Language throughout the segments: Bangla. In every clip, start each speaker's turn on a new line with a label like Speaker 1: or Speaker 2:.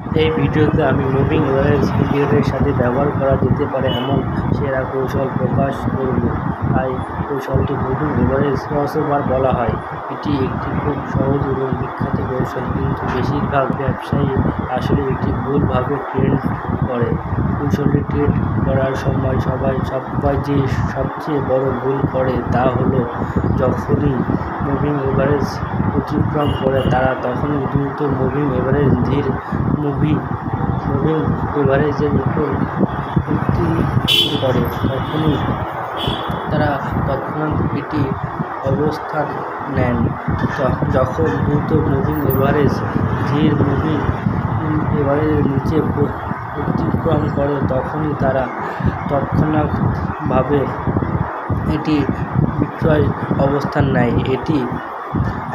Speaker 1: এই ভিডিওতে আমি মুভিং এভারেজ পিরিয়ডের সাথে ব্যবহার করা যেতে পারে এমন সেরা কৌশল প্রকাশ করব। তাই কৌশলটি মুভিং এভারেজ ক্রসওভার বলা হয়। এটি একটি খুব সহজ এবং বিখ্যাত কৌশল, কিন্তু বেশিরভাগ ব্যবসায়ী আসলে এটি ভুলভাবে ট্রেন্ড করে। কৌশলটি ট্রেড করার সময় সবাই সবাই যে সবচেয়ে বড় ভুল করে তা হলো, যখনই মুভিং এভারেজ অতিক্রম করে তারা তখনই দ্রুত মুভিং এভারেজ ধীর মুভি মুভিং এভারেজের উপর ভিত্তি করে, তখনই তারা তৎক্ষণাৎ এটি অবস্থান নেন। যখন দ্রুত মুভিং এভারেজ ধীর মুভিং এভারেজের নিচে অতিক্রম করে, তখনই তারা তৎক্ষণাৎভাবে এটি বিক্রয় অবস্থান নেয়। এটি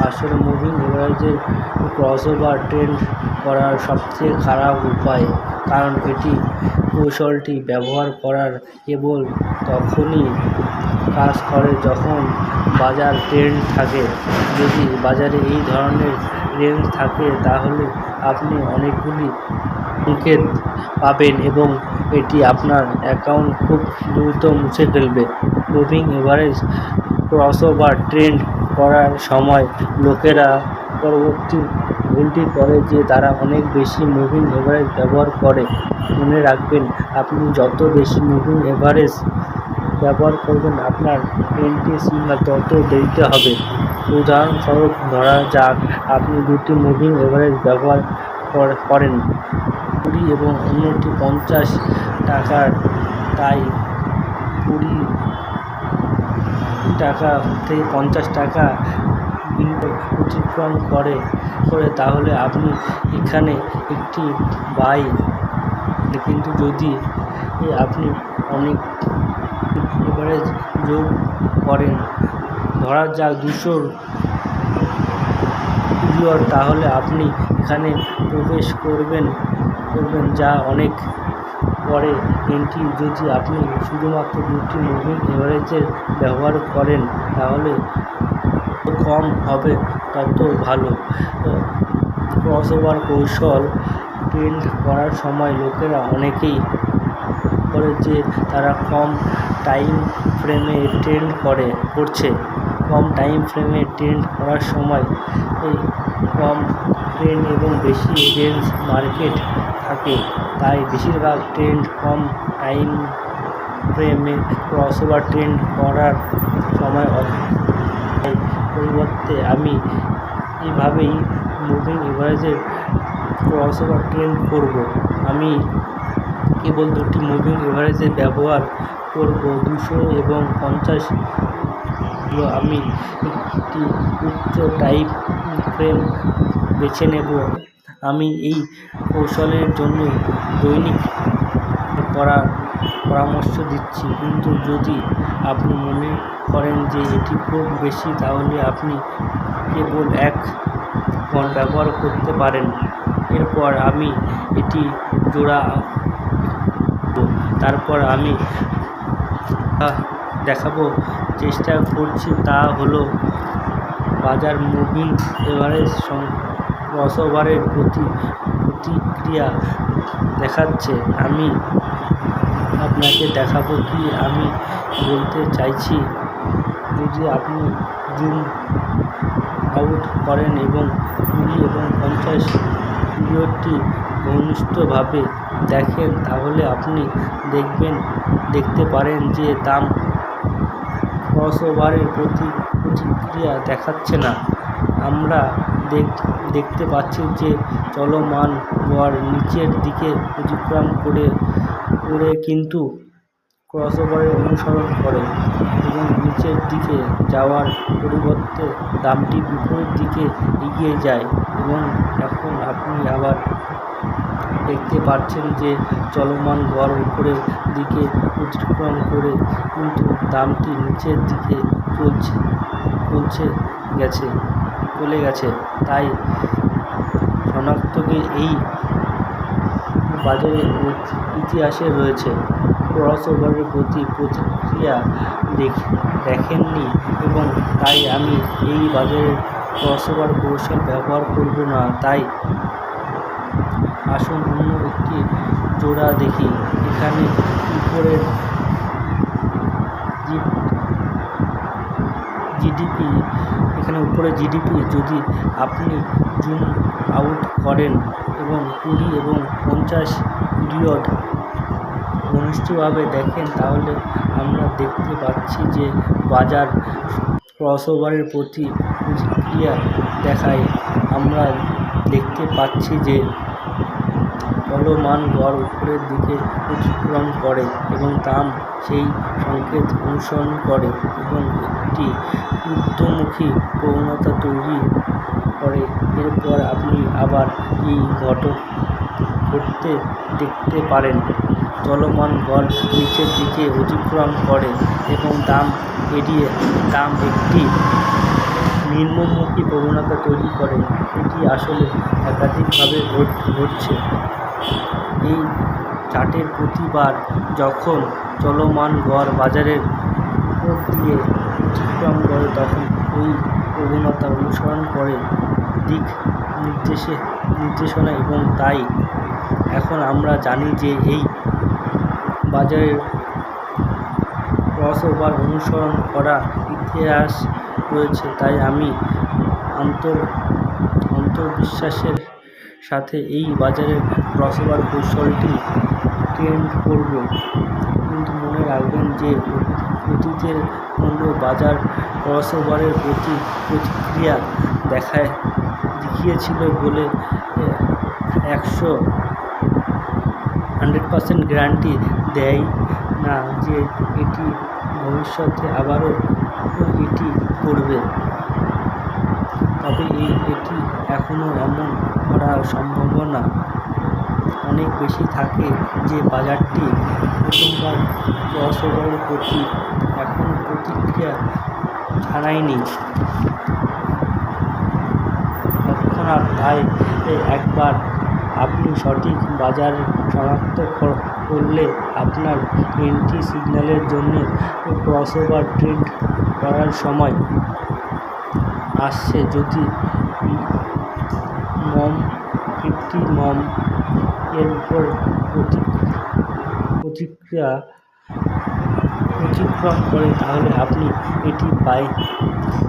Speaker 1: আসলে মুভিং এভারেজের ক্রসওভার ট্রেন্ড করার সবচেয়ে খারাপ উপায়। কারণ এটি কৌশলটি ব্যবহার করার কেবল তখনই কাজ করে যখন বাজার ট্রেন্ড থাকে। যদি বাজারে এই ধরনের রেঞ্জ থাকে, তাহলে আপনি অনেকগুলি সংকেত পাবেন এবং এটি আপনার অ্যাকাউন্ট খুব দ্রুত মুছে ফেলবে। মুভিং এভারেজ ক্রসওভার ট্রেন্ড করার সময় লোকেরা পরবর্তী ভুলটি করে যে তারা অনেক বেশি মুভিং এভারেজ ব্যবহার করে। মনে রাখবেন, আপনি যত বেশি মুভিং এভারেজ ব্যবহার করবেন, আপনার এন্ট্রি সিগনাল তত দেরিতে হবে। উদাহরণস্বরূপ, ধরা যাক, আপনি দুটি মুভিং এভারেজ ব্যবহার করেন। কুড়ি এবং অন্যটি পঞ্চাশ টাকার, তাই কুড়ি টাকা, থেকে পঞ্চাশ টাকা অতিক্রম করে করে তাহলে আপনি এখানে একটি বাই। কিন্তু যদি আপনি অনেক এভারেজ যোগ করেন, ধরা যাক দুশোর তাহলে আপনি এখানে প্রবেশ করবেন করবেন যা অনেক পরে এন্ট্রি যদি আপনি শুধুমাত্র দুটি মুভিং এভারেজের ব্যবহার করেন, তাহলে কম হবে, তত ভালো। ক্রসওভার কৌশল ট্রেন্ড করার সময় লোকেরা অনেকেই করে যে তারা কম টাইম ফ্রেমে ট্রেন্ড করে, করছে। কম টাইম ফ্রেমে ট্রেন্ড করার সময় এই কম ট্রেন এবং বেশি রেঞ্জ মার্কেট থাকে। তাই বেশিরভাগ ট্রেন্ড কম টাইম ফ্রেমে ক্রসওভার ট্রেন্ড করার সময় পরিবর্তে আমি এইভাবেই মুভিং এভারেজের ক্রসওভার ট্রেন্ড করব। আমি কেবল দুটি মুভিং এভারেজের ব্যবহার করব, দুশো এবং পঞ্চাশ। আমি একটি উচ্চ টাইপ ফ্রেম বেছে নেব। আমি এই কৌশলের জন্য দৈনিক করার পরামর্শ দিচ্ছি। কিন্তু যদি আপনি মনে করেন যে এটি খুব বেশি, তাহলে আপনি কেবল এক ঘণ্টা ব্যবহার করতে পারেন। এরপর আমি এটি জোড়া তারপর আমি দেখাবো, চেষ্টা করছি তা হলো বাজার মুভিং এভারেজ ক্রসওভারের প্রতি প্রতিক্রিয়া দেখাচ্ছে, আমি আপনাকে দেখাবো কি আমি বলতে চাইছি। যদি আপনি জুম আউট করেন এবং কুড়ি এবং পঞ্চাশ পিরিয়ডটি ঘনিষ্ঠভাবে দেখেন, তাহলে আপনি দেখবেন, দেখতে পারেন যে দাম ক্রসওভারের প্রতি প্রতিক্রিয়া দেখাচ্ছে না। আমরা দেখতে পাচ্ছি যে চলমান গড় নিচের দিকে অতিক্রম করে করে কিন্তু ক্রসওভারের অনুসরণ করে এবং নিচের দিকে যাওয়ার পরিবর্তে দামটি বিপরীত দিকে এগিয়ে যায় এবং এখন আপনি আবার দেখতে পাচ্ছেন যে চলমান গড় উপরের দিকে অতিক্রম করে কিন্তু দামটি নিচের দিকে চলছে চলছে গেছে। চলে গেছে। তাই শনাক্তকে এই বাজারে ইত- ইতিহাসে রয়েছে। ক্রসওভারের প্রতি প্রতিক্রিয়া দেখ- দেখেননি এবং তাই আমি এই বাজারে ক্রসওভার কৌশল ব্যবহার করব না। তাই আসুন অন্য একটি জোড়া দেখি। এখানে উপরের জিডিপি এখানে উপরে জিডিপি যদি আপনি জুম আউট করেন এবং কুড়ি এবং পঞ্চাশ পিরিয়ড ঘনিষ্ঠভাবে দেখেন, তাহলে আমরা দেখতে পাচ্ছি যে বাজার ক্রসওভারের প্রতি প্রতিক্রিয়া দেখায়। আমরা দেখতে পাচ্ছি যে চলমান গড় উপরের দিকে অতিক্রম করে এবং দাম সেই সংকেত অনুসরণ করে এবং একটি ঊর্ধ্বমুখী প্রবণতা তৈরি করে। এরপর আপনি আবার এই ঘটক ঘটতে দেখতে পারেন। চলমান গড় নিচের দিকে অতিক্রম করে এবং দাম এড়িয়ে দাম একটি নিম্নমুখী প্রবণতা তৈরি করে এটি আসলে একাধিকভাবে ঘটছে। এই চার্টের প্রতিবার যখন চলমান গড় বাজারের উপর দিয়ে অতিক্রম করে, তখন ওই প্রবণতা অনুসরণ করে দিক নির্দেশে, নির্দেশনা এবং তাই এখন আমরা জানি যে এই বাজারের ক্রসওভার অনুসরণ করা ইতিহাস রয়েছে তাই আমি আন্তর অন্তর্বিশ্বাসের সাথে এই বাজারের ক্রসওভার কৌশলটি ট্রেন্ড করবে। কিন্তু মনে রাখবেন যে অতীতের কোনো বাজার ক্রসওভারের প্রতি প্রতিক্রিয়া দেখায়, দেখিয়েছিল বলে একশো হান্ড্রেড পার্সেন্ট গ্যারান্টি দেয় না যে এটি ভবিষ্যতে আবারও এটি করবে। তবে এই এটি এখনও এমন করার সম্ভাবনা অনেক বেশি থাকে যে বাজারটি প্রথমবার ক্রসওভারের প্রতি এখন প্রতিক্রিয়া জানায়নি। তৎক্ষণাৎ তাই একবার আপনি সঠিক বাজার শনাক্ত করলে আপনার এন্ট্রি সিগন্যালের জন্য ক্রসওভার ট্রেড করার সময় আসছে যদি মম ফিফটি মম এর উপর প্রতিক্রিয়া অতিক্রম করে, তাহলে আপনি এটি বাই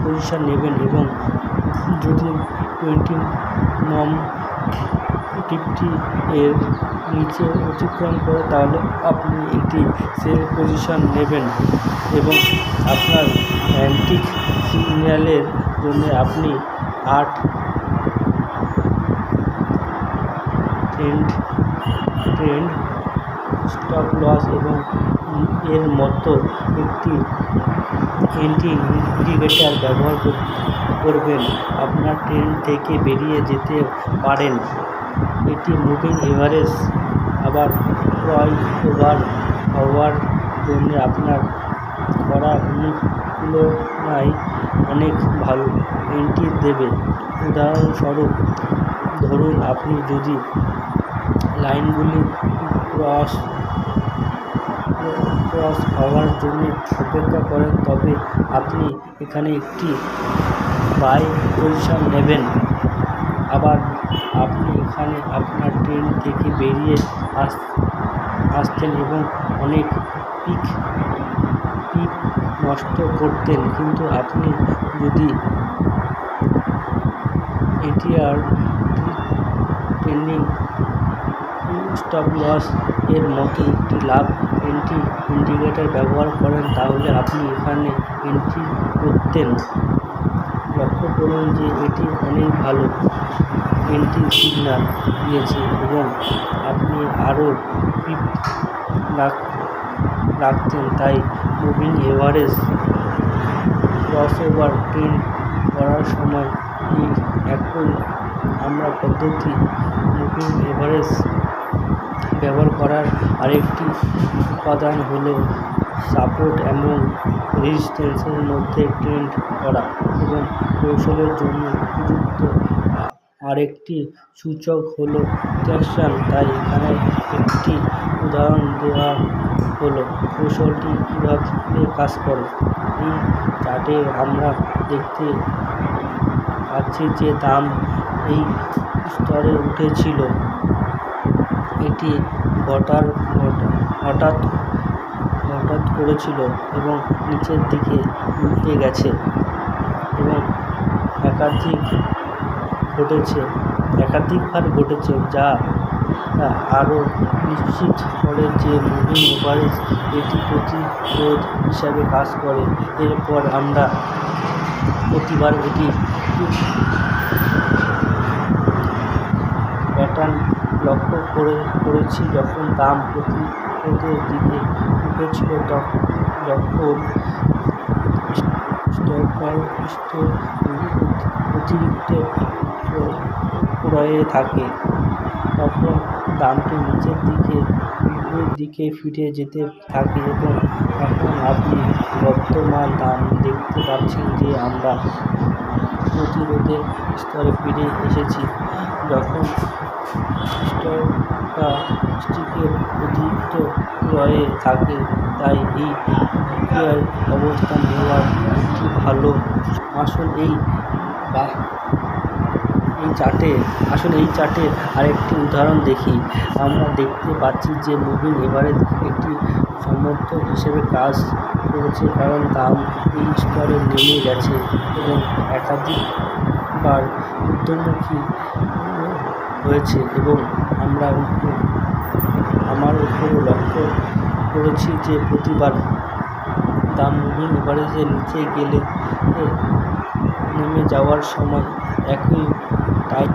Speaker 1: পজিশন নেবেন এবং যদি টোয়েন্টি মম ফিফটি এর নিচে অতিক্রম করে, তাহলে আপনি একটি সেল পজিশন নেবেন এবং আপনার অ্যান্টিক সিগন্যালের জন্য আপনি আট ট্রেন্ড ট্রেন্ড স্টপ লস এবং এর মতো একটি এন্টি ইন্ডিকেটার ব্যবহার করবেন। আপনার ট্রেন থেকে বেরিয়ে যেতে পারেন। এটি মুভিং এভারেজ আবার ক্রয় ওভার হওয়ার জন্য আপনার করা অনুকূলনায় অনেক ভালো। এন্ট্রি দেবে। উদাহরণস্বরূপ, ধরুন আপনি যদি লাইনগুলি ক্রস ক্রস হওয়ার জন্য অপেক্ষা করেন, তবে আপনি এখানে একটি বাই পজিশন নেবেন। আবার আপনি এখানে আপনার ট্রেন থেকে বেরিয়ে আস, আসতেন এবং অনেক পিক নষ্ট করতেন। কিন্তু আপনি যদি এটিআর ট্রেন্ডিং স্টপ লস এর মতো একটি লাভ এন্ট্রি ইন্ডিকেটর ব্যবহার করেন, তাহলে আপনি এখানে এন্ট্রি করতেন। লক্ষ্য করুন যে এটি অনেক ভালো এন্ট্রি সিগন্যাল দিয়েছে এবং আপনি আরও পিপ রাখতেন, তাই মুভিং এভারেজ ক্রসওভার ট্রেন্ড করার সময় একই আমরা পদ্ধতি মুভিং এভারেজ ব্যবহার করার আরেকটি উপাদান হলো সাপোর্ট এবং রেজিস্ট্যান্সের মধ্যে ট্রেন্ড করা এবং কৌশলের জন্য উপযুক্ত আরেকটি সূচক হলো রিট্রেসমেন্ট তাই এখানে একটি উদাহরণ দেওয়া হলো, কৌশলটি কীভাবে কাজ করে। এই চার্টে আমরা দেখতে পাচ্ছি যে দাম এই স্তরে উঠেছিল। এটি ঘটার হঠাৎ হঠাৎ করেছিল এবং নিচের দিকে উল্টে গেছে। এবং একাধিক ঘটেছে, একাধিকবার ঘটেছে যা আরও নিশ্চিত করে যে মুভিং ওভারেজ এটি প্রতিরোধ হিসাবে কাজ করে। এরপর আমরা প্রতিবার এটি প্যাটার্ন লক্ষ্য করে করেছি যখন দাম প্রতিরোধের দিকে উঠেছিল তখন যখন অতিরিক্ত ক্রয়ে থাকে। তখন দামটি নিচের দিকে দিকে ফিরে যেতে থাকে এবং এখন আপনি বর্তমান দাম দেখতে পাচ্ছেন যে আমরা প্রতিরোধের স্তরে ফিরে এসেছি। যখন স্টকটা স্টিকের অতিরিক্ত ক্রয়ে থাকে, তাই এই বিক্রয় অবস্থান নেওয়ার একটি ভালো। আসল এই বা এই চার্টে আসলে এই চার্টে আরেকটি উদাহরণ দেখি। আমরা দেখতে পাচ্ছি যে মুভিং এভারেজ একটি সমর্থক হিসেবে কাজ করেছে কারণ দাম এই স্তরে নেমে গেছে এবং একাধিকবার ঊর্ধ্বমুখী হয়েছে এবং আমরা আমার উপরও লক্ষ্য করেছি যে প্রতিবার দাম মুভিং এভারেজের নিচে গেলে নেমে যাওয়ার সময় একই টাইপ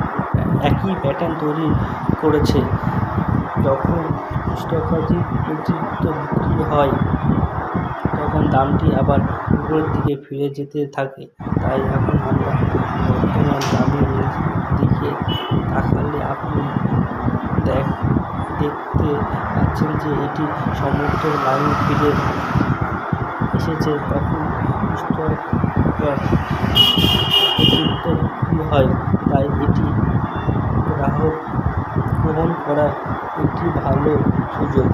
Speaker 1: একই প্যাটার্ন তৈরি করেছে। যখন স্টকাধিক অতিরিক্ত বিক্রি হয়, তখন দামটি আবার উপরের দিকে ফিরে যেতে থাকে। তাই এখন আমরা বর্তমান দামের দিকে তাকালে আপনি দেখ, দেখতে পাচ্ছেন যে এটি সমর্থন লাইন ফিরে এসেছে তখন হয়, তাই এটি গ্রাহক গ্রহণ করা একটি ভালো সুযোগ।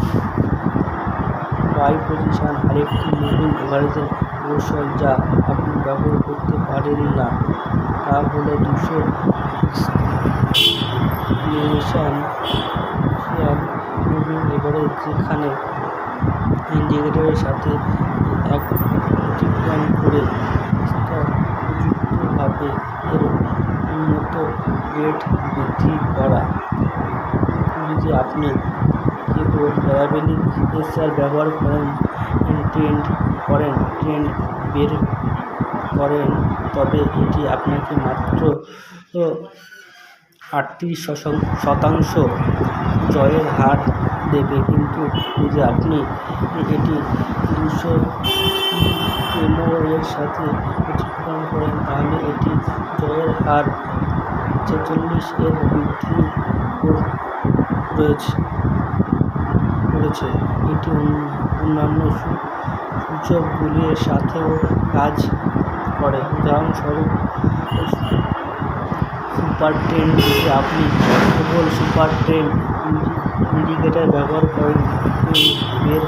Speaker 1: বাই পজিশন আরেকটি মুভিং এভারেজের কৌশল যা আপনি ব্যবহার করতে পারেন না, তা হলো দুশো এভারেজ যেখানে ইন্ডিকেটরের সাথে এক অতিক্রম করে স্থলযুক্তভাবে এর উন্নত রেট বৃদ্ধি করা। যদি আপনি প্যারাবেলিক এসআর ব্যবহার করেন ট্রেন্ড করেন ট্রেন্ড বের করেন, তবে এটি আপনাকে মাত্র আটত্রিশ শতাংশ জয়ের হার দেবে, কিন্তু যদি আপনি এটি দুশো এমও এর সাথে অতিক্রম করেন, তাহলে এটি জয়ের হার ছেচল্লিশ এর বৃদ্ধি রয়েছে, করেছে। এটি অন্যান্য সূচকগুলির সাথেও কাজ করে। উদাহরণস্বরূপ সুপার ট্রেন যদি আপনি কেবল সুপার ট্রেন ইন্ডিকেটর ব্যবহার করেন বের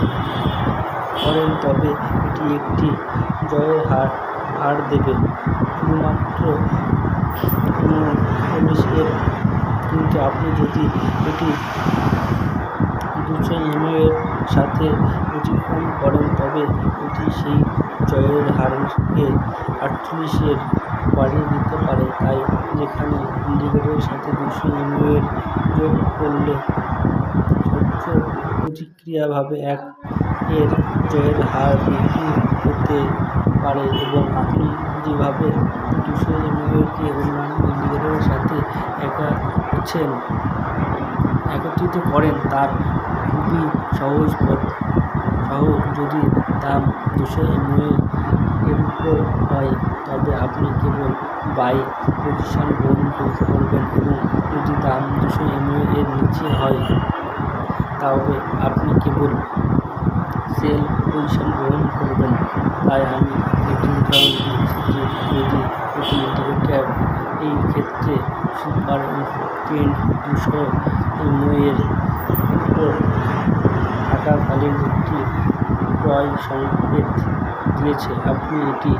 Speaker 1: করেন, তবে এটি একটি জয়ের হার হার দেবে। শুধুমাত্র কিন্তু আপনি যদি এটি দুশো এমও এর সাথে অতিক্রম করেন, তবে এটি সেই জয়ের হারকে আটচল্লিশের বাড়িয়ে দিতে পারে, তাই যেখানে ইন্ডিকেটরের সাথে দুশো এমও যোগ করলে প্রতিক্রিয়াভাবে এক এর জয়ের হার বৃদ্ধি হতে পারে এবং আপনি যেভাবে দুশো এমওএকে অন্যান্য ইন্ডিকেটরের সাথে একা হচ্ছেন একত্রিত করেন, তার খুবই সহজ পথ। সহজ যদি দাম দুশো এমওএ এর উপর হয়। তবে আপনি কেবল বাই পজিশন গ্রহণ করতে পারবেন এবং যদি দাম দুশো এমওএ এর নিচে হয় তবে আপনি কেবল সেল পজিশন গ্রহণ করবেন। তাই আমি একটি উদাহরণ দিচ্ছি যে যদি এটি ইন্ডিকেটর এই ক্ষেত্রে সুপার ট্রেন্ড দুশো এমওএর উপর থাকাকালীন একটি ক্রয় সংকেত দিয়েছে। আপনি এটি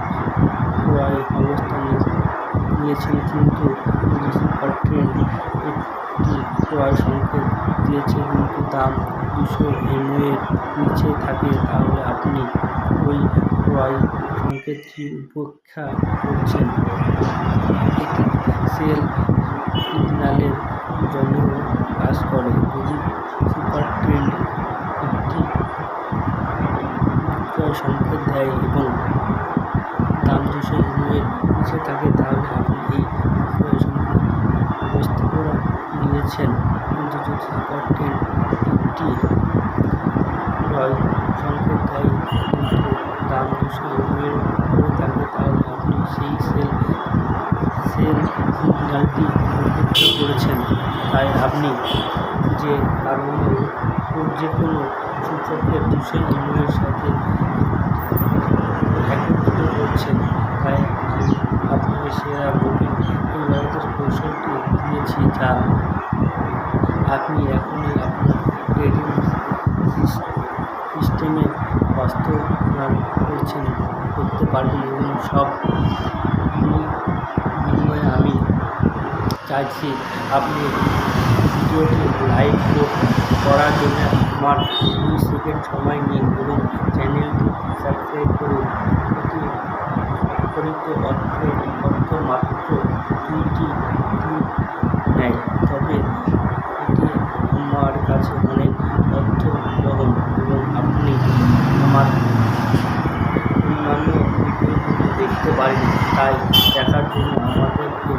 Speaker 1: ক্রয় অবস্থানে নিয়েছেন, কিন্তু একটি ক্রয় সংকেত দিয়েছে, কিন্তু দাম দুশো এমএর নিচে থাকে। তাহলে আপনি ওই ক্রয় সংকেতটি উপেক্ষা করছেন। সেল সিগন্যালের জন্যও কাজ করে যদি সুপার ট্রেন্ড একটি ক্রয় দেয় এবং দাম এমএর নিচে থাকে তাহলে আপনি এই উপস্থাপনা নিয়েছেন। কিন্তু যদি সুপার একটি সংকেত দেয় কিন্তু দাম দুশো এমএর থাকে তাহলে আপনি সেই সেল সেল সিগন্যালটি উপেক্ষা করেছেন। তাই আপনি যে কারণে যে কোনো সূচকের দুশো এমএর সাথে একত্রিত করছেন তাই আমি আপনাকে সেরা বুকিং ব্যবহারের কৌশলটি যা আপনি এখনই আপনার সিস্টেমে বাস্তবায়ন করছেন করতে পারবেন এবং সব বিনিময়ে আমি চাইছি আপনি ভিডিওটি লাইক করার জন্য আমার দুই সেকেন্ড সময় নিন এবং চ্যানেলটি সাবস্ক্রাইব করুন। এটি অর্থ মাত্র করতে পারিনি। তাই দেখার জন্য আমাদেরকে